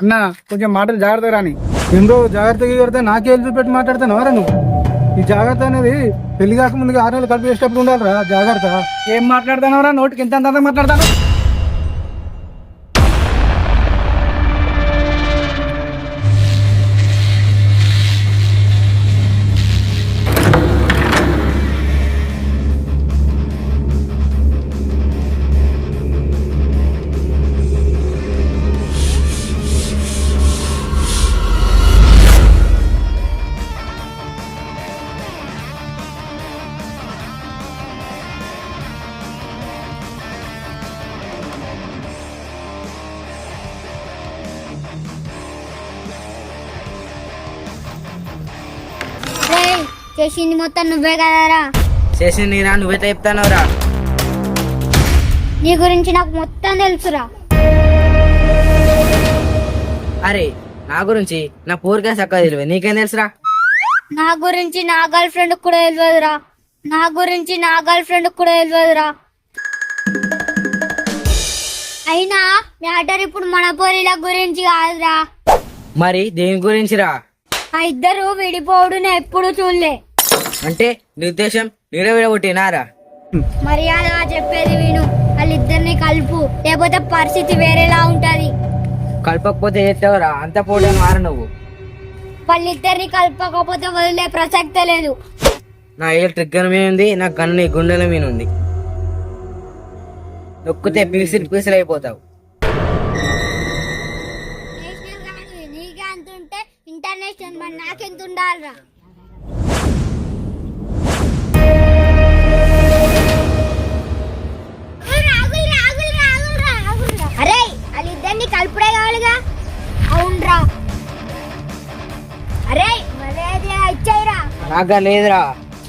అన్న కొంచెం మాటలు జాగ్రత్తగా రాని. ఎందో జాగ్రత్తగా కడితే నాకే ఎదురు పెట్టి మాట్లాడతాను ఎవరా నువ్వు? ఈ జాగ్రత్త అనేది పెళ్ళి కాకముందుగా ఆరు నెలలు కలిపి చేసేటప్పుడు ఉండాలిరా జాగ్రత్త. ఏం మాట్లాడతానవరా నోటికి ఎంత మాట్లాడతాను చేసింది మొత్తం నువ్వే కదరా. చేసి నీరా నువ్వైతే చెప్తానవరా. నీ గురించి నాకు మొత్తం తెలుసురా. అరే నా గురించి నా పూరికే చక్కగా తెలియదు నీకేం తెలుసురా? నా గురించి నా గర్ల్ ఫ్రెండ్ కూడా తెలియదురా. నా గురించి నా గర్ల్ ఫ్రెండ్ కూడా తెలియదురా. అయినా మ్యాటర్ ఇప్పుడు మన పోరీల గురించి కాదురా. మరి దేని గురించిరా? ఆ ఇద్దరు విడిపోవడు నేను ఎప్పుడు చూడలే. అంటే నీ ఉద్దేశం నీడే విడగొట్టినారా మర్యాదగా చెప్పేది విను. వాళ్ళిద్దరిని కలుపు. లేకపోతే పరిస్థితి వేరేలా ఉంటది. కలపకపోతే చేస్తావరా? అంత పోటీ మార నువ్వు. వాళ్ళిద్దరిని కలపకపోతే వదిలే ప్రసక్తే లేదు. నా ఏ ట్రిగ్గర్ మీద ఉంది నా గన్ను నీ గుండెల మీద ఉంది. నొక్కితే పీసులు పీసులు అయిపోతావు ఉంటే ఇంటర్నేషనల్ మరి నాకెంత ఉండాలిరా వాళ్ళిద్దరిని కలుపుడే కావాలిగా? అవునరా. అరే మర్యాద ఇచ్చాయిరా? నాగా లేదురా.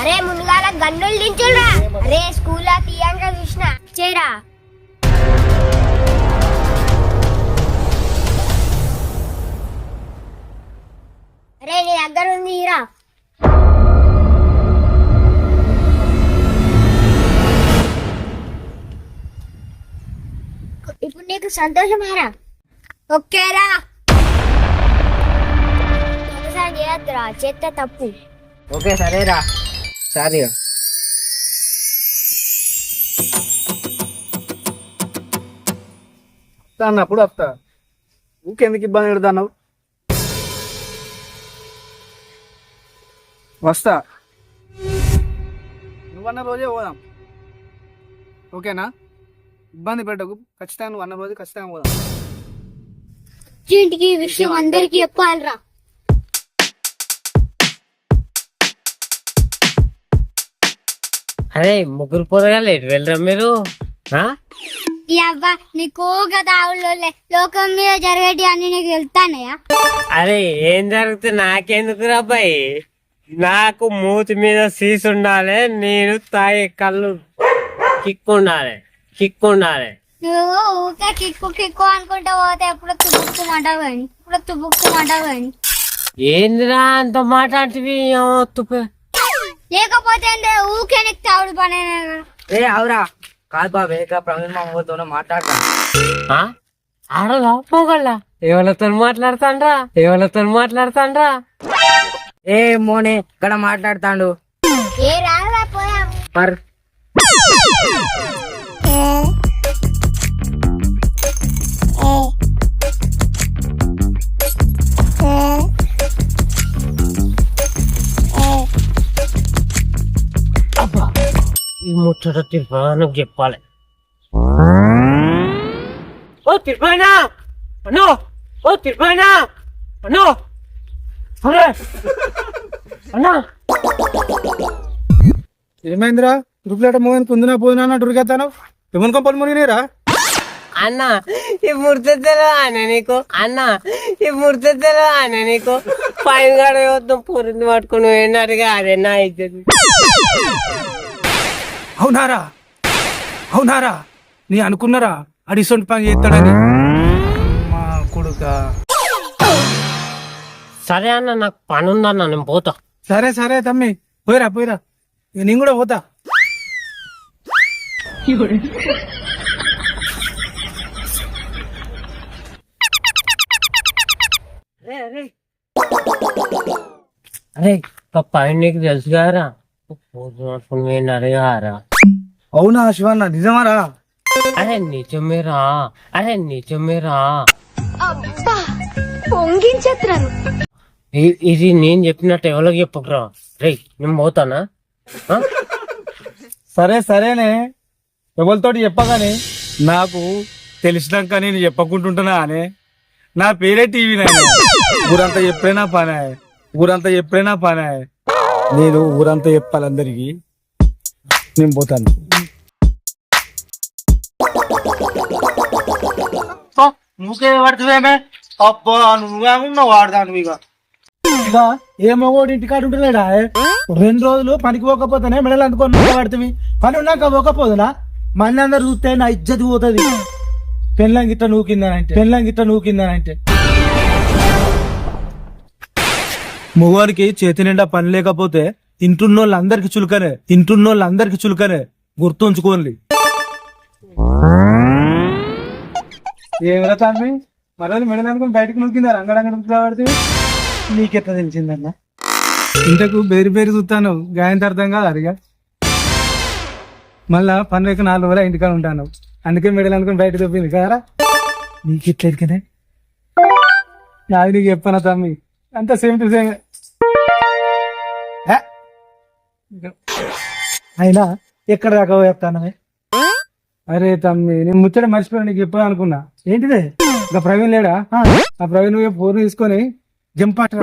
అరే ముందుగాల గన్నులు దించురా అరే స్కూల్లో తీయంగా చూసిన. చేయరా అరే నీ దగ్గర ఉంది హీరా సంతోషమేరా? ఓకేరా. ఒకసారి చేయొద్దురా చేస్తే తప్పు. ఓకే సరేరా. సరే వస్తా అన్నప్పుడు వస్తా. ఊకెందుకు ఇబ్బంది పెడతావు వస్తా. నువ్వన్న రోజే పోదాం. ఓకేనా? ఇబ్బంది పెట్టకు. ఖచ్చితంగా నువ్వు అన్న రోజు ఖచ్చితంగా పోదాం. ఇంటికి ఈ విషయం అందరికి చెప్పాలిరా? అరే ముగ్గురు పొరగాలి ఎటు వెళ్ళరా మీరు? ఆ? ఈ అవ్వ నీకు కదా ఆవులోలే లోకం మీద జరిగేటి అన్ని నీకు వెళ్తానయా? అరే ఏం జరుగుతుంది నాకెందుకు అబ్బాయి? నాకు మూతి మీద సీస్ ఉండాలి నేను తాగే కళ్ళు కిక్ ఉండాలి కిక్ ఉండాలి నువ్వు ఊకే కిక్కు కిక్కు అనుకుంటా పోతే ఎప్పుడు తుబుక్కుమంటావు కానీ ఇప్పుడు తుబుక్కుమంటావు కానీ. ఏందిరా అంత మాట తుప్ప. లేకపోతే ఏంది? ఊకే నీకు తావుడు పని ఏ అవురా కాదు బాబే ఇక ప్రవీణ్ మామతో మాట్లాడతాను. ఆడలా పోగల్లా? ఎవరితో మాట్లాడతాండ్రా? ఎవరితో మాట్లాడతాండ్రా? ఏ మోనే ఇక్కడ మాట్లాడతాండు. ఏ రాదా పోయాం పర్. ఈ ముచ్చట తిరుపతికి చెప్పాలి. ఓ తిరుపతినా అన్నో! ఓ తిరుపతినా అన్నో! అరే! అన్నా! ఏమైందిరా? రుపులేట మూవీ పొందినా పోదినా అన్నట్టు ఉరికెత్తాను ఏమని కొంపలు మునిగినాయిరా అన్న ఈ ముర్త అన్న నీకు. అన్న ఈ ముర్త అన్న నీకు. పైన గడ వద్దాం పొరింది పట్టుకుని పోయినట్టుగా అదే నా ఇద్దరు అవునారా? అవునారా? నీ అనుకున్నారా? అడిసొంటి పని చేస్తాడని. మా కొడుక. సరే అన్న నాకు పని ఉందన్న నేను పోతా. సరే సరే తమ్మి. పోయిరా పోయిరా. నేను కూడా పోతా. అరే ఒక పని నీకు తెలుసు కదరా పోతున్నప్పుడు నేను అడిగారా? అవునా శివన్న నిజమారా? అరే నిజమేరా? అరే నిజమేరా? ఇ- ఇది నేను చెప్పినట్టు ఎవరికి చెప్పకురా? రే నేను పోతానా? సరే సరేనే. ఎవరితోటి చెప్పగానే నాకు తెలిసినాక నేను చెప్పకుంటుంటున్నా అనే? నా పేరే టీవీ నాయన ఊరంతా చెప్పేనా పనే. ఊరంతా చెప్పేనా పనే. నేను ఊరంతా చెప్పాలి అందరికి నేను పోతాను. నువ్వుకే పడుతుందేమే అబ్బా నువ్వేమన్నా వాడదాను ఇక ఇక ఏ మగోడు ఇంటికాడు ఉంటలేడా రెండు రోజులు పనికి పోకపోతేనే మెడలు అందుకొని పడుతుంది. పని ఉన్నాక పోకపోదునా? మళ్ళీ అందరు చూస్తే నా ఇజ్జతి పోతుంది. పెళ్ళం గిట్ట నూకిందనంటే. పెళ్ళం గిట్ట నూకిందనంటే. మగవానికి చేతి నిండా పని లేకపోతే ఇంటున్నోళ్ళందరికి చులకనే ఇంటున్నోళ్ళందరికి చులకనే గుర్తుంచుకోండి. ఏమిరా మరొకరు మెడలు అనుకుని బయటకు నూకిందా? రంగడంగడ పడితే నీకెట్లా తెలిసిందన్న? ఇంతకు బేరు బేరు చూస్తాను గాయంత అర్థం కాదు అడిగా మళ్ళా లేక నాలుగు రోజులు ఇంటికాడ ఉంటాను. అందుకే మెడలు అనుకుని బయట తప్పింది కదరా? నీకు ఎట్లా ఎరికనే నాది నీకు చెప్పాను తమ్మి? అంతా సేమ్ టు సేమ్ అయినా ఎక్కడ దాకా చెప్తాను అరే తమ్మి నేను ముచ్చట మర్చిపోయాను నీకు ఎప్పుడు అనుకున్నా. ఏంటిదే? ఇంకా ప్రవీణ్ లేడా? ఆ ప్రవీణ్ ఫోన్ తీసుకొని జంప్ అట్రా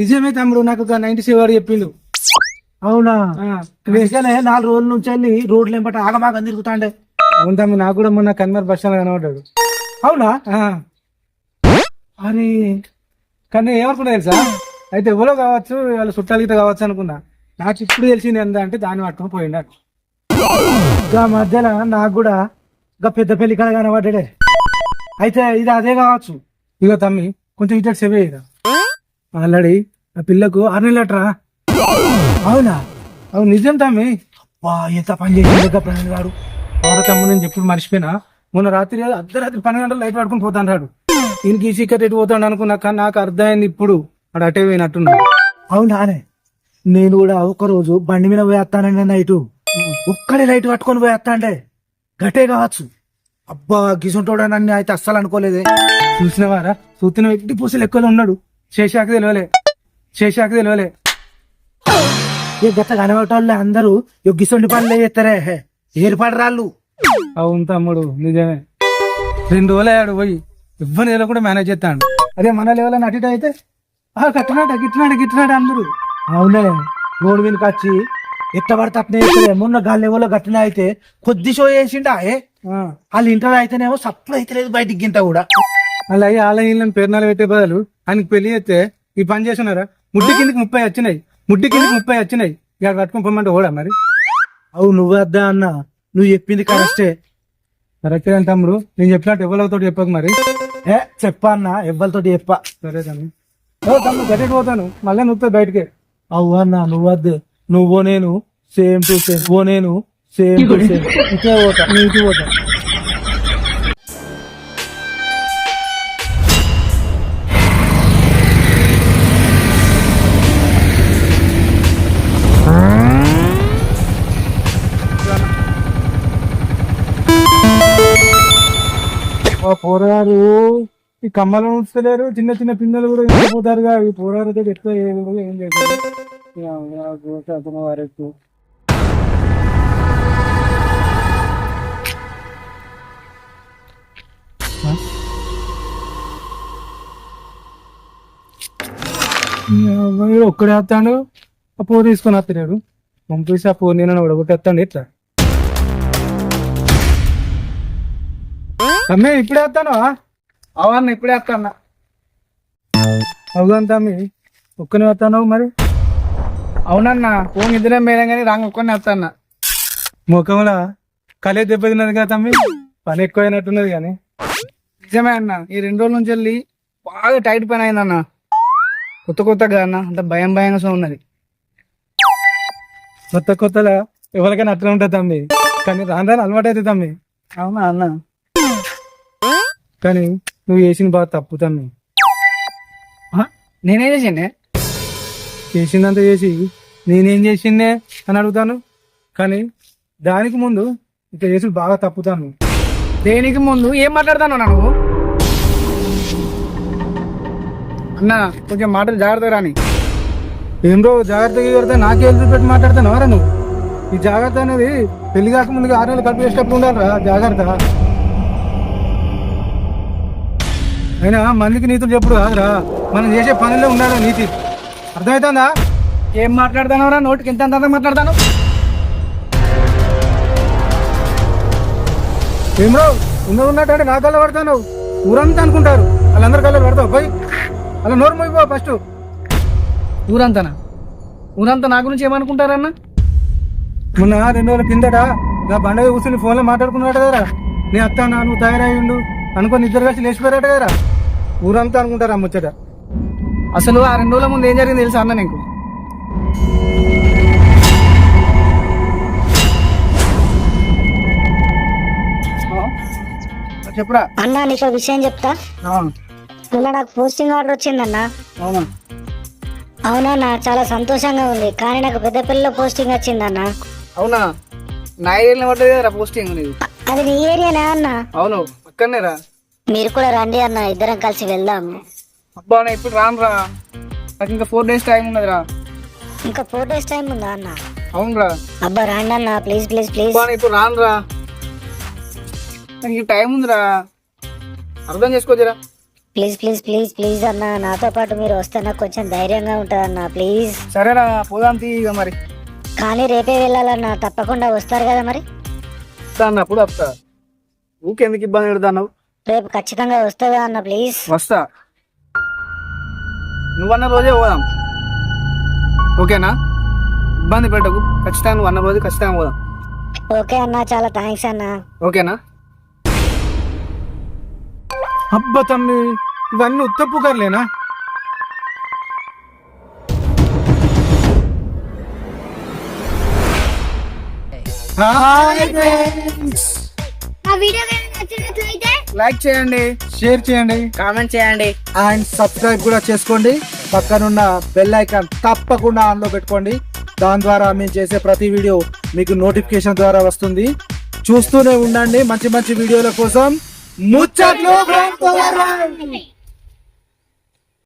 నిజమే తమ్ముడు నాకు ఒక నైన్టీ సెవెన్ చెప్పిండు. అవునా? నిజమే నాలుగు రోజుల నుంచి వెళ్ళి రోడ్లు ఎంపట ఆగమాగం తిరుగుతాండే. అవును తమ్మి నాకు కూడా మొన్న కన్మర్ బస్ స్టాండ్ కనబడ్డాడు. అవునా? అని కానీ ఏమనుకున్నా తెలుసా? అయితే ఎవరో కావచ్చు వాళ్ళ చుట్టాలు గిట్ట కావచ్చు అనుకున్నా. నాకు ఇప్పుడు తెలిసింది ఎంత అంటే దాన్ని పట్టుకుని పోయిండు గా మధ్యలో నాకు కూడా గా పెద్ద పెళ్ళి కళ కనబడ్డాడే. అయితే ఇది అదే కావచ్చు. ఇగో తమ్మి కొంచెం ఇటు సేవే ఇక ఆల్రెడీ ఆ పిల్లకు ఆరు నెలలట్రా అవునా? అవును నిజం తమ్మి. వా ఎంత పని చేసింది ప్రాణి వాడు వాడు తమ్ముడు నేను ఎప్పుడు మర్చిపోయినా మొన్న రాత్రి అర్ధరాత్రి పన్నెండు గంటలు లైట్ పడుకుని పోతాడు దీనికి ఈ సీక్రెట్ ఎటు పోతాడు అనుకున్నా కానీ నాకు అర్థమైంది ఇప్పుడు. వాడు అటే పోయినట్టున్నాడు. అవునానే నేను కూడా ఒక రోజు బండి మీద పోయేస్తానండి నైటు. ఒక్కడే లైట్ పట్టుకొని పోయేస్తాండే గట్టే కావచ్చు. అబ్బా గిసుంటోడా నన్ను అయితే అస్సలు అనుకోలేదే. చూసినవారా? చూసిన వ్యక్తి పూసలు ఎక్కువలో ఉన్నాడు. శేషాక తెలియలే. శేషాక తెలియలే. గట్ల కనబడటోళ్ళే అందరూ గిసొండి పనులే చేస్తారే. ఏర్పడి రాళ్ళు అవును తమ్ముడు నిజమే. రెండు రోజులు అయ్యాడు పోయి ఇవ్వని కూడా మేనేజ్ చేస్తాడు. అదే మన లెవెల్ అని అటు అయితే ఆ కట్టినాడు గిట్టినాడు గిట్టినాడు అందరూ. అవునే రోడ్డు మీదకి వచ్చి ఎట్ట పడితే అట్నే చేస్తలే. మొన్న గాలి లెవెల్లో గట్టిన అయితే కొద్ది షో చేసిండా ఏ? వాళ్ళు ఇంటర్ అయితేనేమో సప్పుడు అయితే లేదు బయటికి గింత కూడా. అలా అయ్యి వాళ్ళ ఇళ్ళని పేరునాలు పెట్టే బదులు ఆయనకి పెళ్ళి చేస్తే ఈ పని చేస్తున్నారా? ముడ్డి కిందకి ముప్పై వచ్చినాయి. ముడ్డి కిందకి ముప్పై వచ్చినాయి. ఇక్కడ కట్టుకుని పొమ్మంటే ఓడా మరి? అవు నువ్వు వద్దా అన్న. నువ్వు చెప్పింది కరెక్టే. కరెక్టే అని తమ్ముడు నేను చెప్పినట్టు ఎవరితో చెప్పకు మరి? ఏ చెప్పా అన్న ఎవరితో చెప్పా. సరే తమ్ముడు. తమ్ముడు గట్టి పోతాను. మళ్ళీ నువ్వు బయటకే. అవు అన్న నువ్వు వద్దు నువ్వు నేను సేమ్ టు సేమ్. ఓ నేను సేమ్ టు సేమ్. ఇటే పోతా. నీ ఇటు పోతా. ఆ ఈ కమ్మలు ఉంచలేరు చిన్న చిన్న పిల్లలు కూడా పోతారుగా ఈ పోరారు అయితే ఎట్లా ఏం వరకు ఒక్కడే వస్తాడు. ఆ పోరు తీసుకొని వస్తున్నాడు పంపిస్తే ఆ పోరు నేను ఉడగొట్టేస్తాడు. ఎట్లా? తమ్మి ఇప్పుడే వస్తాను అవన్న ఇప్పుడే వస్తాను. అవును తమ్మి ఒక్కనే వస్తాను మరి? అవునన్నా ఫోన్ ఇద్దరే మేడం కానీ రాంగ్ ఒక్కనే వస్తాను. ముఖంలో కలే దెబ్బతిన్నది కదా తమ్మి? పని ఎక్కువైనట్టున్నది కానీ నిజమే అన్న ఈ రెండు రోజుల నుంచి వెళ్ళి బాగా టైట్ పని అయిందన్న. కొత్త కొత్తగా అన్న అంత భయం భయంగా ఉన్నది. కొత్త కొత్తగా ఎవరికైనా అట్లా ఉంటుంది తమ్మి. కానీ రాను రాను అలవాటు అవుతుంది తమ్మి. అవునా అన్న? కానీ నువ్వు చేసిన బాగా తప్పుతాను నేనేం చేసిండే? చేసిందంత చేసి నేనేం చేసిందే అని అడుగుతాను. కానీ దానికి ముందు ఇక చేసుడు బాగా తప్పుతాను దేనికి ముందు? ఏం మాట్లాడతాను నువ్వు? అన్న కొంచెం మాటలు జాగ్రత్త రాని. ఏం రో జాగ్రత్తగా కొడితే నాకే ఎదురు పెట్టి మాట్లాడతాను ఎవరా నువ్వు ఈ జాగ్రత్త అనేది పెళ్ళి కాక ముందుగా ఆరు నెలలు కలిపి చేసేటప్పుడు ఉండాలిరా జాగ్రత్త. అయినా మందికి నీతులు చెప్పుడు కాదురా. మనం చేసే పనుల్లో ఉండాలి నీతి. అర్థమవుతుందా ఏం మాట్లాడతానవరా నోటికి ఎంత అంత మాట్లాడతాను. ఏం రావు ఉన్న ఉన్నట్టు నా కళ్ళ పడతాను. ఊరంతా అనుకుంటారు. వాళ్ళందరి కళ్ళ పడతావు. పోయి అలా నోరు మోగిపో ఫస్ట్ ఊరంతానా? ఊరంతా నా గురించి ఏమనుకుంటారన్న? మొన్న రెండు రోజుల కిందట నా బండగ కూర్చుని ఫోన్లో మాట్లాడుకున్నాడు కదరా నీ అత్త నా నువ్వు తయారయ్యిండు. అనుకొని ఇద్దరు కలిసి లేచిపోయారట కదరా ఊరంతా అనుకుంటారా ముచ్చట? అసలు ఆ రెండు రోజుల ముందు ఏం జరిగింది తెలుసా అన్న నీకు? చెప్పురా. అన్న నీకు విషయం చెప్తా. ఇలా నాకు పోస్టింగ్ ఆర్డర్ వచ్చిందన్న. అవునా? అవునన్నా చాలా సంతోషంగా ఉంది. కానీ నాకు పెద్దపల్లిలో పోస్టింగ్ వచ్చిందన్న. అవునా? నా ఏరియాలో పడ్డది కదా పోస్టింగ్ అది నీ ఏరియానా అన్న. అవును పక్కనే రా మీరు కూడా రండి అన్న ఇద్దరం కలిసి వెళ్దాం అబ్బా ఇప్పుడు రాను రా. నాకు ఇంకా ఫోర్ డేస్ టైం ఉన్నదిరా. ఇంకా ఫోర్ డేస్ టైం ఉందా అన్న? అవునురా. అబ్బా రండి అన్న ప్లీజ్ ప్లీజ్ ప్లీజ్ అబ్బా ఇప్పుడు రాను రా నాకు ఇంకా టైం ఉందిరా. అర్థం చేసుకోవచ్చురా ప్లీజ్ ప్లీజ్ ప్లీజ్ ప్లీజ్ అన్న నాతో పాటు మీరు వస్తే నాకు కొంచెం ధైర్యంగా ఉంటుంది అన్న ప్లీజ్ సరేరా పోదాం తీ ఇక మరి. కానీ రేపే వెళ్ళాలన్న తప్పకుండా వస్తారు కదా మరి? వస్తా అన్నప్పుడు వస్తా. ఊకెందుకు ఇబ్బంది పెడతావు రేపు ఖచ్చితంగా వస్తుందా అన్న ప్లీజ్? వస్తా. నువ్వన్న రోజే పోదాం. ఓకేనా? ఇబ్బంది పెట్టకు. ఖచ్చితంగా నువ్వు అన్న రోజు ఖచ్చితంగా పోదాం. ఓకే అన్న చాలా థ్యాంక్స్ అన్న. ఓకేనా? అబ్బా తమ్మి ఇవన్నీ ఉత్త పుకార్లేనా ఆ వీడియో నచ్చినట్లయితే లైక్ చేయండి. షేర్ చేయండి. కామెంట్ చేయండి. అండ్ సబ్స్క్రైబ్ కూడా చేసుకోండి. పక్కనున్న బెల్ ఐకాన్ తప్పకుండా ఆన్లో పెట్టుకోండి. దాని ద్వారా మేము చేసే ప్రతి వీడియో మీకు నోటిఫికేషన్ ద్వారా వస్తుంది. చూస్తూనే ఉండండి. మంచి మంచి వీడియోల కోసం ముచ్చట్లు